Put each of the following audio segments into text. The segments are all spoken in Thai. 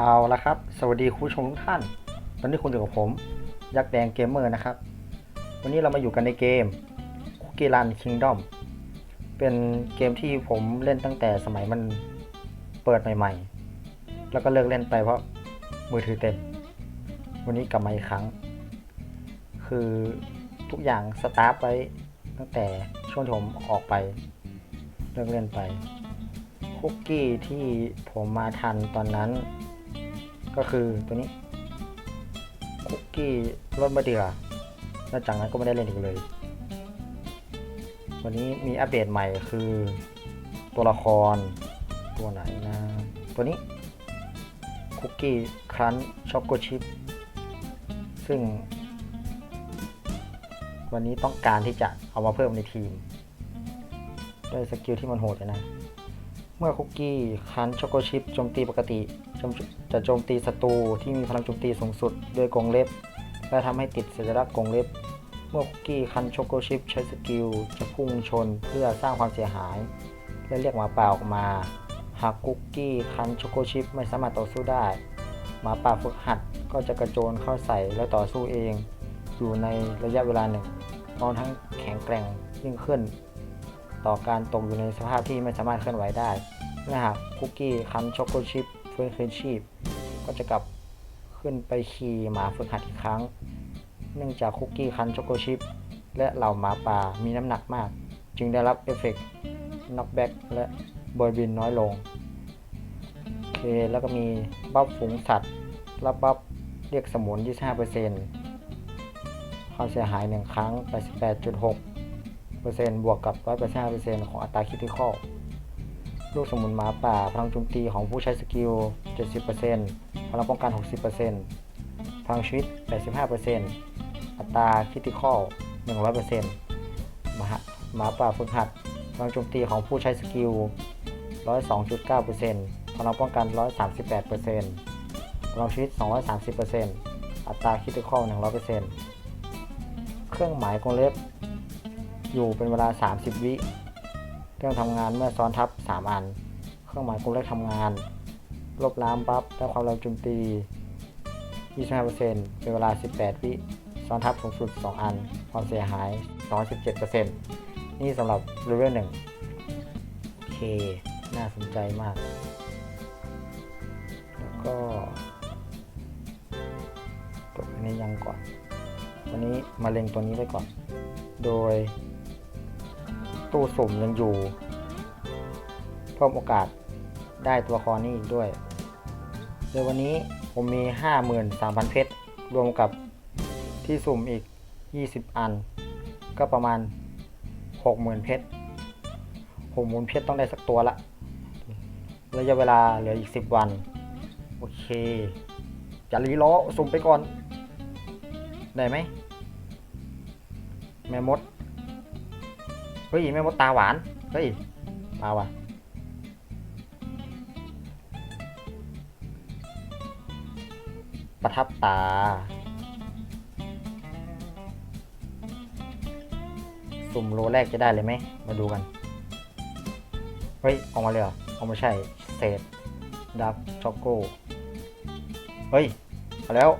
เอาละครับ สวัสดีคุณผู้ชมทุกท่าน ตอนนี้คุณอยู่กับผม ยักษ์แดงเกมเมอร์นะครับ วันนี้เรามาอยู่กันในเกม Cookie Run Kingdom เป็นเกมที่ผมเล่นตั้งแต่สมัยมันเปิดใหม่ ๆ แล้วก็เลิกเล่นไปเพราะมือถือเต็ม วันนี้กลับมาอีกครั้ง คือทุกอย่างสตาร์ทไว้ตั้งแต่ช่วงที่ผมออกไป เลิกเล่นไปคุกกี้ที่ผมมาทันตอนนั้น ก็คือตัวนี้คุกกี้รสมะเดือแล้วจากนั้นก็ไม่ได้เล่นอีกเลย วันนี้มีอัปเดตใหม่คือ ตัวละครตัวไหนนะ ตัวนี้คุกกี้ครันช็อกโกชิพซึ่ง วันนี้ต้องการที่จะเอามาเพิ่มในทีมด้วยสกิลที่มันโหดนะ เมื่อคุกกี้คันช็อกโกชิปโจมตีปกติ จะโจมตีศัตรูที่มีพลังโจมตีสูงสุดด้วยกรงเล็บ และทำให้ติดสัญลักษณ์กรงเล็บ เมื่อคุกกี้คันช็อกโกชิปใช้สกิลจะพุ่งชนเพื่อสร้างความเสียหาย และเรียกหมาป่าออกมา หากคุกกี้คันช็อกโกชิปไม่สามารถต่อสู้ได้ หมาป่าฝึกหัดก็จะกระโจนเข้าใส่และต่อสู้เอง อยู่ในระยะเวลาหนึ่งพร้อมทั้งแข็งแกร่งยิ่งขึ้น ต่อการตกอยู่ในสภาพที่ไม่สามารถเคลื่อนไหวได้เมื่อหากคุกกี้คันช็อกโกชิป ฟื้นคืนชีพ ก็จะกลับขึ้นไปขี่หมาฝึกหัดอีกครั้ง เนื่องจากคุกกี้คันช็อกโกชิป และเหล่าหมาป่ามีน้ำหนักมาก จึงได้รับเอฟเฟกต์น็อกแบ็กและบอยบินน้อยลง โอเค แล้วก็มีบัฟฝูงสัตว์ รับบัฟเรียกสมุน 25%ความเสียหาย 1 ครั้ง 88.6เปอร์เซ็นต์บวกกับ 185เปอร์เซ็นต์ของอัตราคิดที่ข้อล ลูกสมุนหมาป่า พลังโจมตีของผู้ใช้สกิล 70เปอร์เซ็นต์พลังป้องกัน 60เปอร์เซ็นต์พลังชีวิต 85เปอร์เซ็นต์อัตราคิดที่ข้อ100เปอร์เซ็นต์หมาหมาป่าฝึกหัด พลังโจมตีของผู้ใช้สกิล 102.9เปอร์เซ็นต์พลังป้องกัน 138เปอร์เซ็นต์พลังชีวิต 230เปอร์เซ็นต์อัตราคิดที่ข้อ100เปอร์เซ็นต์เครื่องหมายกรงเล็บ อยู่เป็นเวลา 30 วิ เครื่องทำงานเมื่อซ้อนทับ 3 อัน เครื่องหมายกลเล็กทำงาน ลบล้างบัฟและความเร็วโจมตี 25%เป็นเวลา 18 วิซ้อนทับสูงสุด 2 อัน ความเสียหาย 217%นี่สำหรับเลเวล1โอเค น่าสนใจมาก แล้วก็ตัวนี้ยังก่อน วันนี้มาเล็งตัวนี้ไว้ก่อน โดย ตู้สุ่มยังอยู่ เพิ่มโอกาสได้ตัวครนี้อีกด้วยโดยวันนี้ผมมี 53,000 เพชร รวมกับที่สุ่มอีก 20 อัน ก็ประมาณ 60,000 เพชร60,000เพชรต้องได้สักตัวละระยะเวลาเหลืออีก 10 วัน โอเค จะรีล้อสุ่มไปก่อน ได้ไหมแม่มด เฮ้ยแม่มดตาหวาน เฮ้ยมาว่ะประทับตา สุ่มโลแรกจะได้เลยไหม มาดูกัน เฮ้ย ออกมาเลยเหรอเอาไม่ใช่เศษดับช็อกโก เฮ้ย มาแล้ว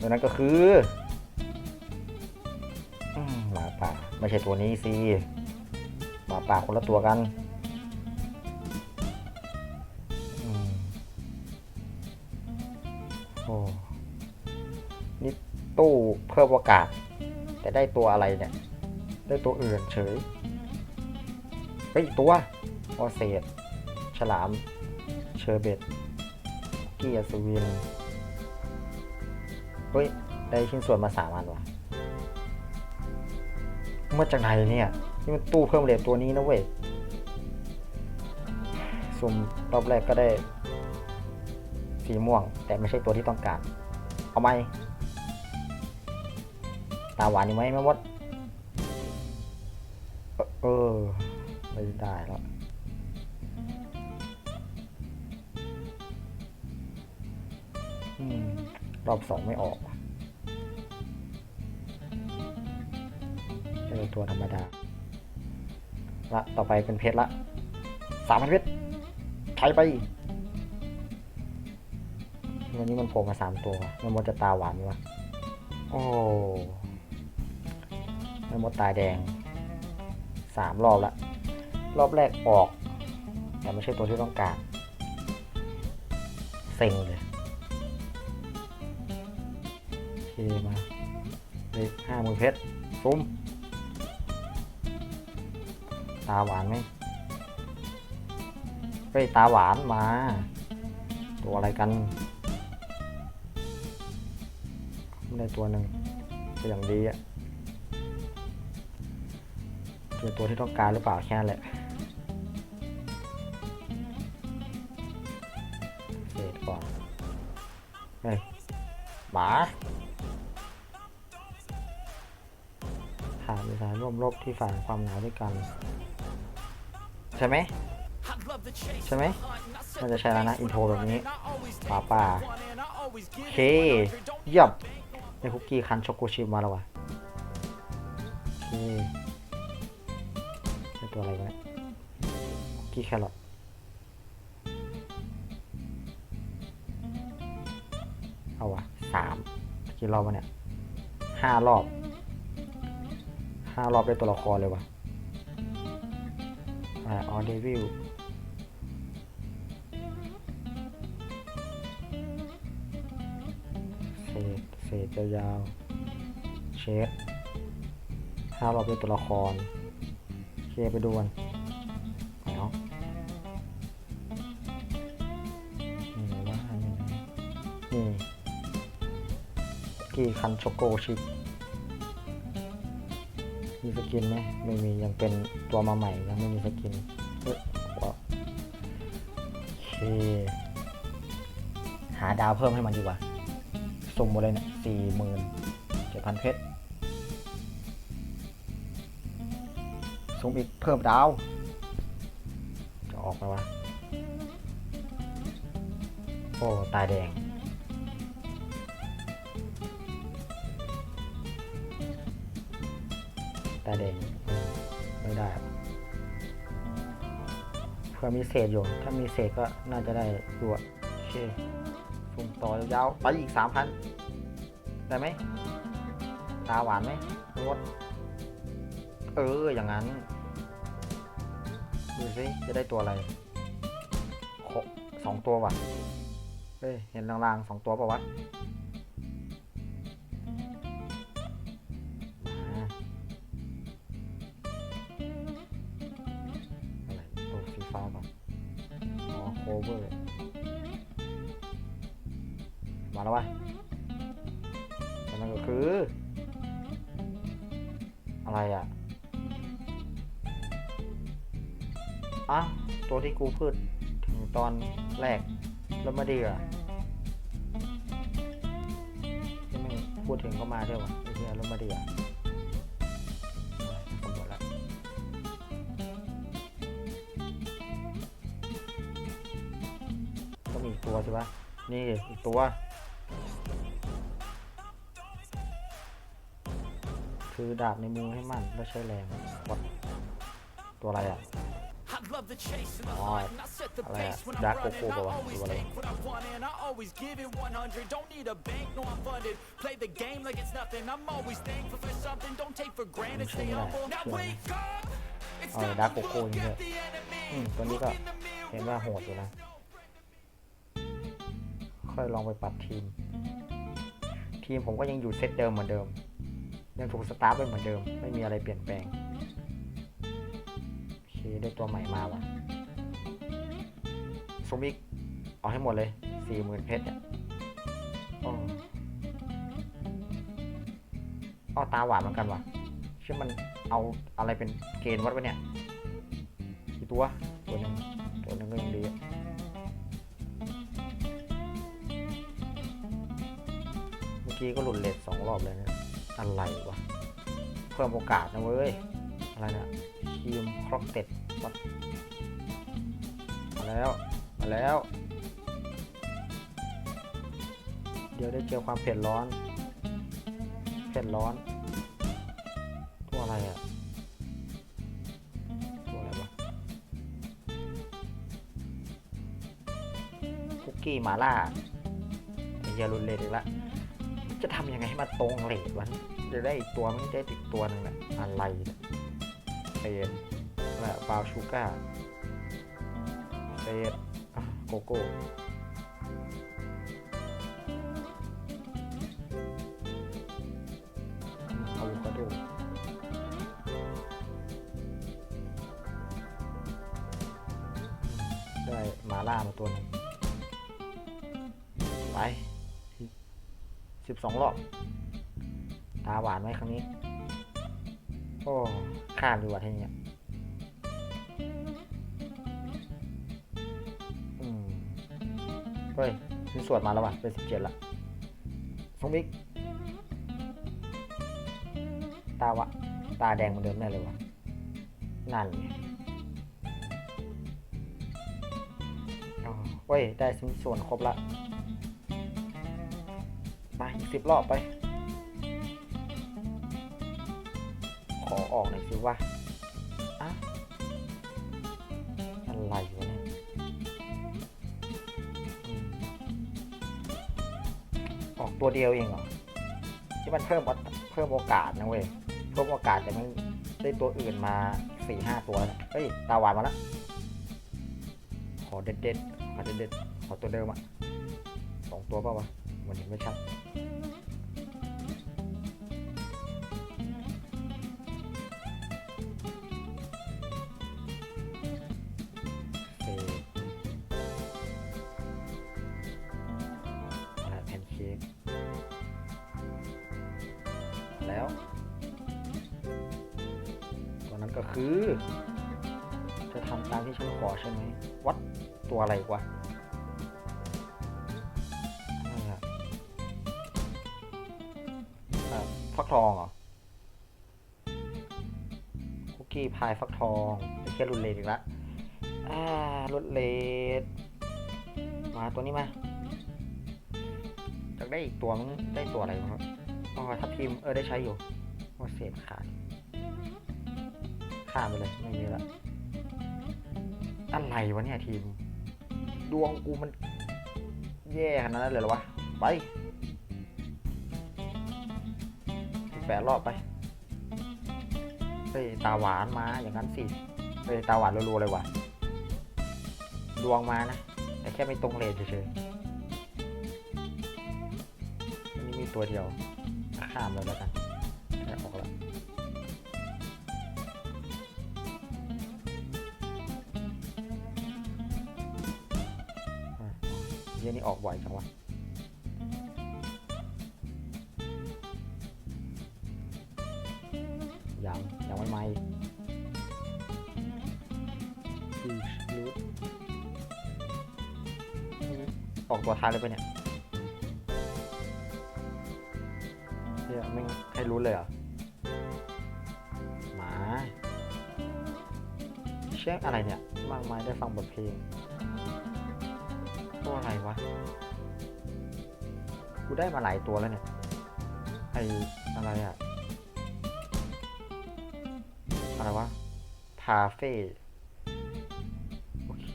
ตัวนั้นก็คือ ไม่ใช่ตัวนี้สิหมาป่าคนละตัวกันโอ้นี่ตู้เพิ่มโอกาสแต่ได้ตัวอะไรเนี่ย ได้ตัวอื่นเฉยเฮ้ยตัวออเศษ ฉลาม เชอร์เบตเกียร์สวินเฮ้ย ได้ชิ้นส่วนมาสามอันว่ะ มาจากไหนเนี่ย นี่มันตู้เพิ่มเลทตัวนี้นะเว้ยสุ่มรอบแรกก็ได้ สีม่วง แต่ไม่ใช่ตัวที่ต้องการ เอาไหมตาหวานอยู่ไหมแม่มดเออเออไม่ได้แล้วอรอบสองไม่ออก เจอตัวธรรมดา ละ ต่อไปเป็นเพชรละสามพันเพชรใช้ไป วันนี้มันโผล่มาสามตัวมันมดจะตาหวานวะโอ้มันมดตาแดงสามรอบละ รอบแรกออก แต่ไม่ใช่ตัวที่ต้องการเซ็งเลยโอเคมาเลยห้าหมือเพชรซุ้ม ตาหวานไหมเฮ้ยตาหวานมา ตัวอะไรกัน ไม่ได้ตัวหนึ่งก็อย่างดีอะเจอตัวที่ต้องการหรือเปล่าแค่นั้นแหละเศษก่อนเฮ้ยหมาถามมีสายร่วมรบที่ฝ่ายความหนาวด้วยกัน ใช่ไหมใช่ไหมมันจะใช่แล้วนะอินโทรแบบนี้ป่าป่าโอเคเยี่ยมในคุกกี้คันช็อกโกชิมาแล้ววะโอเคเป็นตัวอะไรวะเนี่ยคุกกี้แครอทเอาวะสามกี่รอบวะเนี่ยห้ารอบห้ารอบได้ตัวละครเลยวะ อ่าออเดวิลเศษเศษยาวๆเชฟถ้าเราเป็นตัวละครเคไปดูกันไปเนาะนี่ว่าอันนี้ไหนนี่กี่คันช็อกโกชิป มีสกินไหมไม่มียังเป็นตัวมาใหม่ยังไม่มีสกินเอ้ยว้าวโอเคหาดาวเพิ่มให้มันดีกว่าสุ่มหมดเลยเนี่ยสี่หมื่นเจ็ดพันเพชรสุ่มอีกเพิ่มดาว จะออกไหมวะ โอ้ ตายแดง ตาแดงไม่ได้เพื่อมีเศษอยู่ ถ้ามีเศษก็น่าจะได้อยู่อะโอเคสุ่มต่อยาวๆไปอีกสามพันได้ไหมตาหวานไหมรสเออ อย่างนั้น ดูสิ จะได้ตัวอะไรสองตัวว่ะ เฮ้ย เห็นลางๆสองตัวป่าวะ อะไรอะอะตัวที่กูพูดถึงตอนแรกแล้วมาดีอะที่ไม่พูดถึงก็มาด้วยวะไอ้เหี้ยแล้วมาดีอะสำรวจแล้วก็มีอีกตัวใช่ปะนี่อีกตัว คือดาบในมือให้มันแล้วใช้แรงวัดตัวอะไรอะอ๋ออะไรอะดาร์กโกโก้ป่าวะตัวอะไรไม่ใช่ไม่ได้เชื่อไหมเอาเลยดาร์กโกโก้นี่เลยอืมตัวนี้ก็เห็นว่าโหดอยู่นะ ค่อยลองไปปรับทีม ทีมผมก็ยังอยู่เซตเดิมเหมือนเดิม ยังถูกสตาร์ทไว้เหมือนเดิม ไม่มีอะไรเปลี่ยนแปลงโอเคได้ตัวใหม่มาว่ะสมิกเอาให้หมดเลยสี่หมื่นเพชรเนี่ยอ้ออ้อตาหวานเหมือนกันว่ะชื่อมันเอาอะไรเป็นเกณฑ์วัดไว้เนี่ยกี่ตัว ตัวหนึ่งตัวหนึ่งก็ยังดีอะเมื่อกี้ก็หลุดเลทสองรอบเลยเนะ อะไรวะ เพิ่มโอกาสนะเว้ย อะไรนะทีมครอกเต็ดวัดมาแล้ว มาแล้ว เดี๋ยวได้เจอความเผ็ดร้อน เผ็ดร้อน ตัวอะไรอะตัวอะไรวะ คุกกี้หมาล่าเฮียรุนเลทอีกละ จะทำยังไงให้มันตรงเลทวะจะได้อีกตัวไม่ได้ติดตัวหนึ่งแหละอะไรเนี่ยเป็นและบาวชูก้าเฟสอะโกโก้อะโวคาโดได้มาล่ามาตัวหนึง 12 รอบ ตาหวานไหมครั้งนี้ โอ้ข้ามดีกว่าทีนี้เฮ้ยมีสวดมาแล้วว่ะ เป็นสิบเจ็ดละสองบิ๊ก ตาวะ ตาแดงเหมือนเดิมแน่เลยวะนั่นไงเฮ้ย ได้ชิ้นส่วนครบละ มาอีกสิบรอบไป ขอออกหน่อยสิว่าอะอะไรวะเนี่ยออกตัวเดียวเองเหรอ ที่มันเพิ่มวัตเพิ่มโอกาสนะเว้ย เพิ่มโอกาสแต่มันได้ตัวอื่นมาสี่ห้าตัวนะเฮ้ย ตาหวานมาแล้ว ขอเด็ดเด็ดขอเด็ดเด็ดขอตัวเดิมอะสองตัวเปล่าวะมันเห็นไม่ชัด นั้นก็คือจะทำตามที่ฉันขอใช่ไหมวัดตัวอะไรวะฟักทองเหรอ คุกกี้พายฟักทองไอ้เคียรุนเลนอีกล้วอ่ารถเลดมาตัวนี้มาจากได้อีกตัวมั้งได้ตัวอะไรมั้งครับอ๋อทับทีมเออได้ใช้อยู่ว่าเศษขาด ข้ามไปเลยไม่มีละอะไรวะเนี่ยทีม ดวงกูมัน แย่ขนาดนั้นเลยเหรอวะ ไปแปดรอบไปเฮ้ยตาหวานมาอย่างนั้นสิเฮ้ยตาหวานรัวๆเลยวะดวงมานะ แต่แค่ไม่ตรงเลนเฉยๆอันนี้มีตัวเดียวข้ามเลยแล้วกัน เยี่ยนี่ออกบ่อยจังวะยังยังไม่มาอีกอีรูทออกตัวท้ายเลยปะเนี่ยเฮียไม่ให้รู้เลยเหรอหมาเช็คอะไรเนี่ยมากมายได้ฟังบทเพลง ตัวอะไรวะ กูได้มาหลายตัวแล้วเนี่ย ไออะไรอะอะไรวะ พาเฟ่ โอเค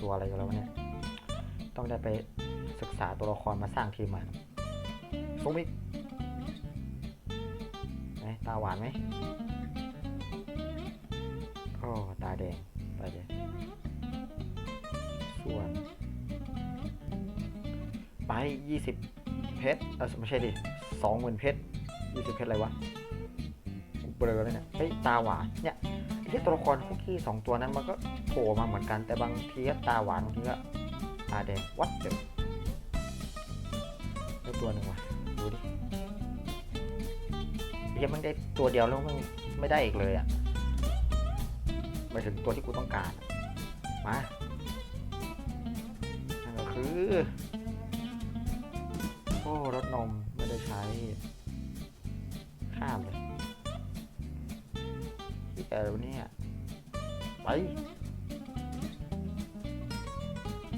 ตัวอะไรกันแล้วเนี่ย ต้องได้ไปศึกษาตัวละครมาสร้างทีมใหม่ซุกมิกไหนตาหวานไหมโอ้ตาแดง ไปเลย 20 เพชร เออไม่ใช่ดิ20,000 เพชร 20 เพชรอะไรวะเบลอเลยเนี่ย เฮ้ย ตาหวาน เนี่ยที่ตัวละครคุกกี้ 2 ตัวนั้นมันก็โผล่มาเหมือนกัน แต่บางทีก็ตาหวานบางทีก็ตาแดง วัดเดี๋ยวได้ตัวหนึ่งวะดูดิยังไม่ได้ตัวเดียวแล้วมันไม่ได้อีกเลยอะมาถึงตัวที่กูต้องการ มาก็คือ นมไม่ได้ใช้ ข้ามเลยที่แกวเนี่ย ไป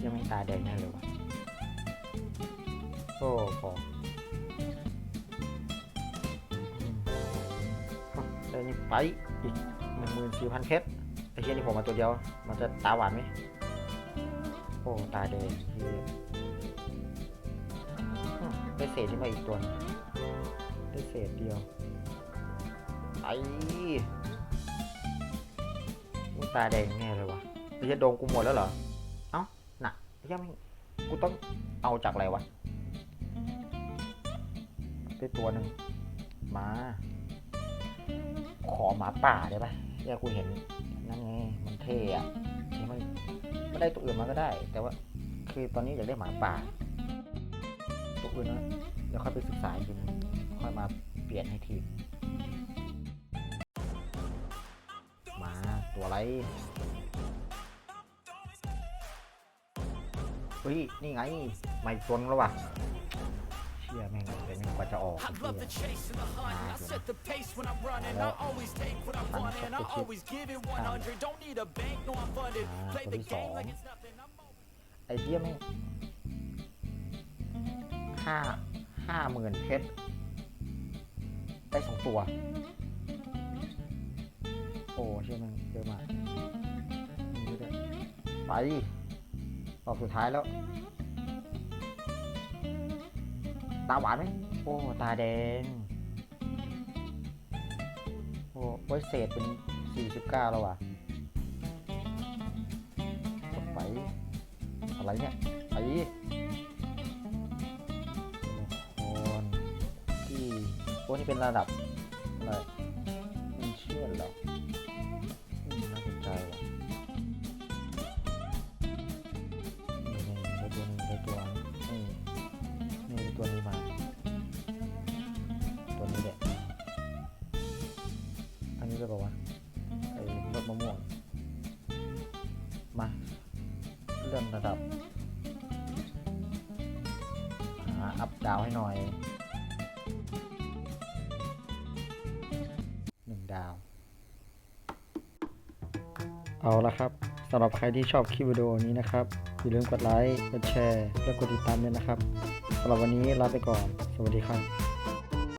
ยังไม่ตาแดงแน่เลยวะโอ้พอได้นี่ไป อีกหนึ่งหมื่นสี่พันเพชรไอ้เชี่ยนี่ผมมาตัวเดียว มันจะตาหวานไหมโอ้ ตาแดงเหีย เศษที่มาอีกตัวนึงได้เศษเดียวไอ้มึงตาแดงแน่เลยวะไอ้เหี้ยโดนกูหมดแล้วเหรอ เอ้าน่ะไอ้เหี้ยแม่งกูต้องเอาจากอะไรวะได้ตัวหนึ่งมา ขอหมาป่าได้ปะเหี้ยกูเห็นนั่นไงมันเท่อะที่มันไม่ได้ตัวอื่นมาก็ได้ แต่ว่าคือตอนนี้อยากได้หมาป่า ตัวอื่นนะเดี๋ยวค่อยไปศึกษาอีกทีนึงค่อยมาเปลี่ยนให้ทีม มาตัวอะไรเฮ้ย นี่ไง ไม่ตัวนึงแล้วว่ะเชี่ยแม่งเดี๋ยวนี้กว่าจะออก I ไอ้ love เหี้ the ย chase and the hunt. I set the pace when I'm running. I always take what I want and I always give it 100. Don't need a bank, no I'm funded. Play the game like it's nothing. I'm ไอ้เหี้ยแม่ง ห้าห้าหมื่นเพชรได้สองตัว โอ้เชี่ยแม่งเยอะมากไปรอบสุดท้ายแล้ว ตาหวานไหมโอ้ ตาแดง โอ้ไว้เศษเป็นสี่สิบเก้าแล้วว่ะไปอะไรเนี่ยไอ้ โอ้นี่เป็นระดับอะไรมันเชื่อเหรออืมน่าสนใจว่ะนี่นี่ได้ตัวนี้ได้ตัวนี้นี่นี่ตัวนี้มา ตัวนี้แหละอันนี้ด้วยเปล่าไอ้รถมะม่วง มาเลื่อนระดับหาอัพดาวให้หน่อย เอาละครับสำหรับใครที่ชอบคลิปวิดีโอนี้นะครับ อย่าลืมกดไลค์ กดแชร์ และกดติดตามด้วยนะครับสำหรับวันนี้ลาไปก่อน สวัสดีครับ